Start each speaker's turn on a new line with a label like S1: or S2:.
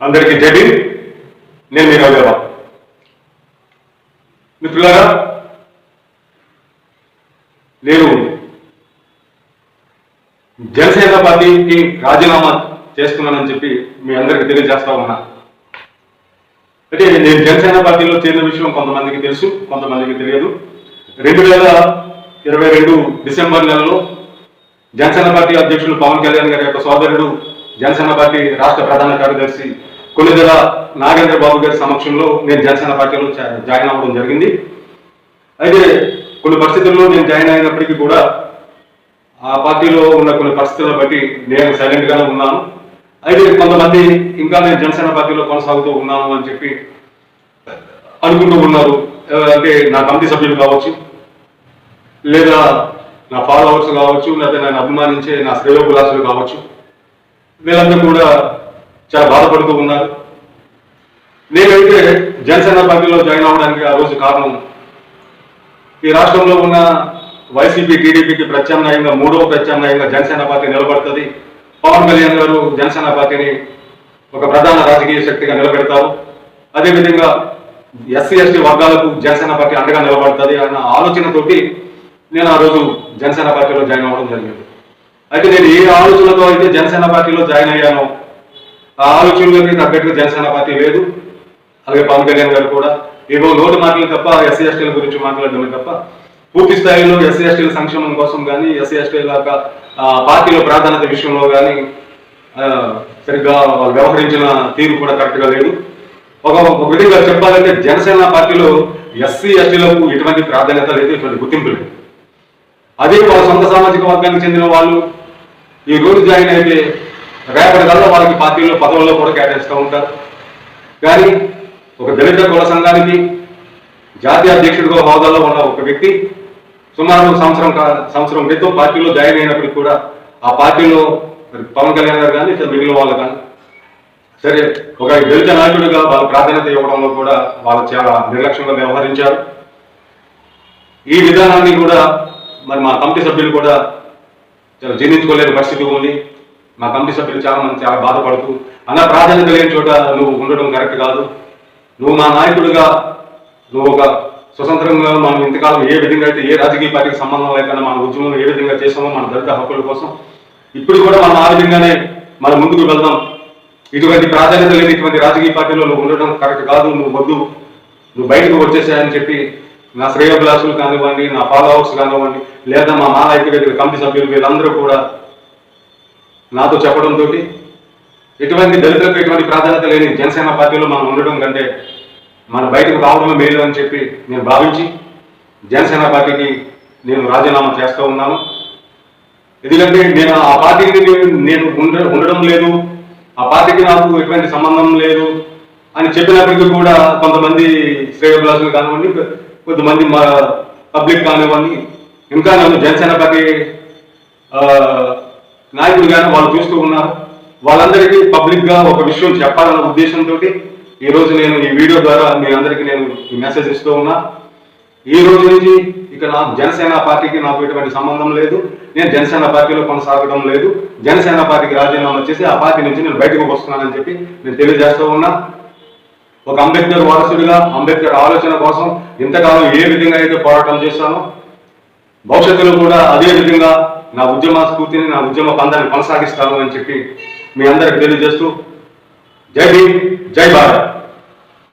S1: అందరికీ జై నేను మీ రవిబాబు మిత్రులారా నేను జనసేన పార్టీకి రాజీనామా చేస్తున్నానని చెప్పి మీ అందరికి తెలియజేస్తా ఉన్నా. అంటే నేను జనసేన పార్టీలో చేరిన విషయం కొంతమందికి తెలుసు కొంతమందికి తెలియదు. రెండు వేల ఇరవై రెండు డిసెంబర్ నెలలో జనసేన పార్టీ అధ్యక్షులు పవన్ కళ్యాణ్ గారి యొక్క సోదరుడు జనసేన పార్టీ రాష్ట్ర ప్రధాన కార్యదర్శి కొన్నిదెల నాగేంద్ర బాబు గారి సమక్షంలో నేను జనసేన పార్టీలో జా- జాయిన్ అవ్వడం జరిగింది. అయితే కొన్ని పరిస్థితుల్లో నేను జాయిన్ అయినప్పటికీ కూడా ఆ పార్టీలో ఉన్న కొన్ని పరిస్థితులను బట్టి నేను సైలెంట్గానే ఉన్నాను. అయితే కొంతమంది ఇంకా నేను జనసేన పార్టీలో కొనసాగుతూ ఉన్నాను అని చెప్పి అనుకుంటూ ఉన్నారు. అంటే నా కమిటీ సభ్యులు కావచ్చు లేదా నా ఫాలోవర్స్ కావచ్చు లేదా నేను అభిమానించే నా శ్రేయోభిలాసులు కావచ్చు. వీళ్ళందరూ కూడా చాలా బాధపడుతూ ఉన్నారు. నేనైతే జనసేన పార్టీలో జాయిన్ అవ్వడానికి ఆ రోజు కారణం ఈ రాష్ట్రంలో ఉన్న వైసీపీ టీడీపీకి ప్రత్యామ్నాయంగా మూడవ ప్రత్యామ్నాయంగా జనసేన పార్టీ నిలబడుతుంది. పవన్ కళ్యాణ్ గారు జనసేన పార్టీని ఒక ప్రధాన రాజకీయ శక్తిగా నిలబెడతారు. అదేవిధంగా ఎస్సీ ఎస్టీ వర్గాలకు జనసేన పార్టీ అండగా నిలబడుతుంది అన్న ఆలోచనతోటి నేను ఆ రోజు జనసేన పార్టీలో జాయిన్ అవ్వడం జరిగింది. అయితే నేను ఏ ఆలోచనతో అయితే జనసేన పార్టీలో జాయిన్ అయ్యానో ఆ ఆలోచనలకి తగ్గట్టుగా జనసేన పార్టీ లేదు. అలాగే పవన్ కళ్యాణ్ గారు కూడా. ఏవో నోటి మాటలు తప్ప ఎస్సీ ఎస్టీల గురించి మాట్లాడడమే తప్ప పూర్తి స్థాయిలో ఎస్సీ ఎస్టీల సంక్షేమం కోసం కానీ ఎస్సీ ఎస్టీల పార్టీలో ప్రాధాన్యత విషయంలో కానీ సరిగ్గా వాళ్ళు వ్యవహరించిన తీరు కూడా కరెక్ట్గా లేదు. ఒక ఒక విధంగా చెప్పాలంటే జనసేన పార్టీలో ఎస్సీ ఎస్టీలకు ఎటువంటి ప్రాధాన్యత లేదు ఎటువంటి గుర్తింపు లేదు. అదే వాళ్ళ సొంత సామాజిక వర్గానికి చెందిన వాళ్ళు ఈ రోజు జాయిన్ అయితే రేపటి కల్లా వాళ్ళకి పార్టీలో పదవుల్లో కూడా కేటాయిస్తూ ఉంటారు. కానీ ఒక దళిత కుల సంఘానికి జాతీయ అధ్యక్షుడిగా హోదాలో ఉన్న ఒక వ్యక్తి సుమారు సంవత్సరం కా- సంవత్సరం క్రితం పార్టీలో జాయిన్ అయినప్పటికి కూడా ఆ పార్టీలో పవన్ కళ్యాణ్ గారు కానీ ఇతర మిగిలిన వాళ్ళు కానీ సరే ఒక దళిత నాయకుడిగా వాళ్ళ ప్రాధాన్యత ఇవ్వడంలో కూడా వాళ్ళు చాలా నిర్లక్ష్యంగా వ్యవహరించారు. ఈ విధానాన్ని కూడా మరి మా కమిటీ సభ్యులు కూడా చాలా జీర్ణించుకోలేని పరిస్థితి ఉంది. మా కమిటీ సభ్యులు చాలా మంది చాలా బాధపడుతూ అన్న ప్రాధాన్యత లేని చోట నువ్వు ఉండడం కరెక్ట్ కాదు. నువ్వు మా నాయకుడిగా నువ్వు ఒక స్వతంత్రంగా మనం ఇంతకాలం ఏ విధంగా అయితే ఏ రాజకీయ పార్టీకి సంబంధం లేకుండా మన ఉద్యమం ఏ విధంగా చేసామో మన దళిత హక్కుల కోసం ఇప్పుడు కూడా మనం ఆ విధంగానే మనం ముందుకు వెళ్దాం. ఇటువంటి ప్రాధాన్యత లేని ఇటువంటి రాజకీయ పార్టీలో నువ్వు ఉండడం కరెక్ట్ కాదు నువ్వు వద్దు. నువ్వు బయటకు వచ్చేసాయని చెప్పి నా శ్రేయోభిలాషులు కానివ్వండి నా ఫాలోవర్స్ కానివ్వండి లేదా మా మాల ఐక్యవేదిక కమిటీ సభ్యులు వీళ్ళందరూ కూడా నాతో చెప్పడంతో ఎటువంటి దళితులకు ఎటువంటి ప్రాధాన్యత లేని జనసేన పార్టీలో మనం ఉండడం కంటే మన బయటకు రావడం మేలు అని చెప్పి నేను భావించి జనసేన పార్టీకి నేను రాజీనామా చేస్తూ ఉన్నాను. ఎందుకంటే నేను ఆ పార్టీకి నేను- ఉండడం లేదు ఆ పార్టీకి నాకు ఎటువంటి సంబంధం లేదు అని చెప్పినప్పటికీ కూడా కొంతమంది శ్రేయోభిలాసులు కానివ్వండి కొంతమంది మా పబ్లిక్ కానివ్వండి ఇంకా నన్ను జనసేన పార్టీ ఆ, నాయకులుగానే వాళ్ళు చూస్తూ ఉన్నారు. వాళ్ళందరికీ పబ్లిక్గా ఒక విషయం చెప్పాలన్న ఉద్దేశంతో ఈరోజు నేను ఈ వీడియో ద్వారా మీ అందరికీ నేను మెసేజ్ ఇస్తూ ఉన్నా. ఈ రోజు నుంచి ఇక నా జనసేన పార్టీకి నాకు ఎటువంటి సంబంధం లేదు. నేను జనసేన పార్టీలో కొనసాగడం లేదు. జనసేన పార్టీకి రాజీనామా చేసి ఆ పార్టీ నుంచి నేను బయటకు వస్తున్నానని చెప్పి నేను తెలియజేస్తూ ఉన్నా. ఒక అంబేద్కర్ వారసుడిగా అంబేద్కర్ ఆలోచన కోసం ఇంతకాలం ఏ విధంగా అయితే పోరాటం చేశానో భవిష్యత్తులో కూడా అదే విధంగా నా ఉద్యమ స్ఫూర్తిని నా ఉద్యమ పందాన్ని కొనసాగిస్తాను అని చెప్పి మీ అందరికి తెలియజేస్తూ జై భీమ్ జై భారత్.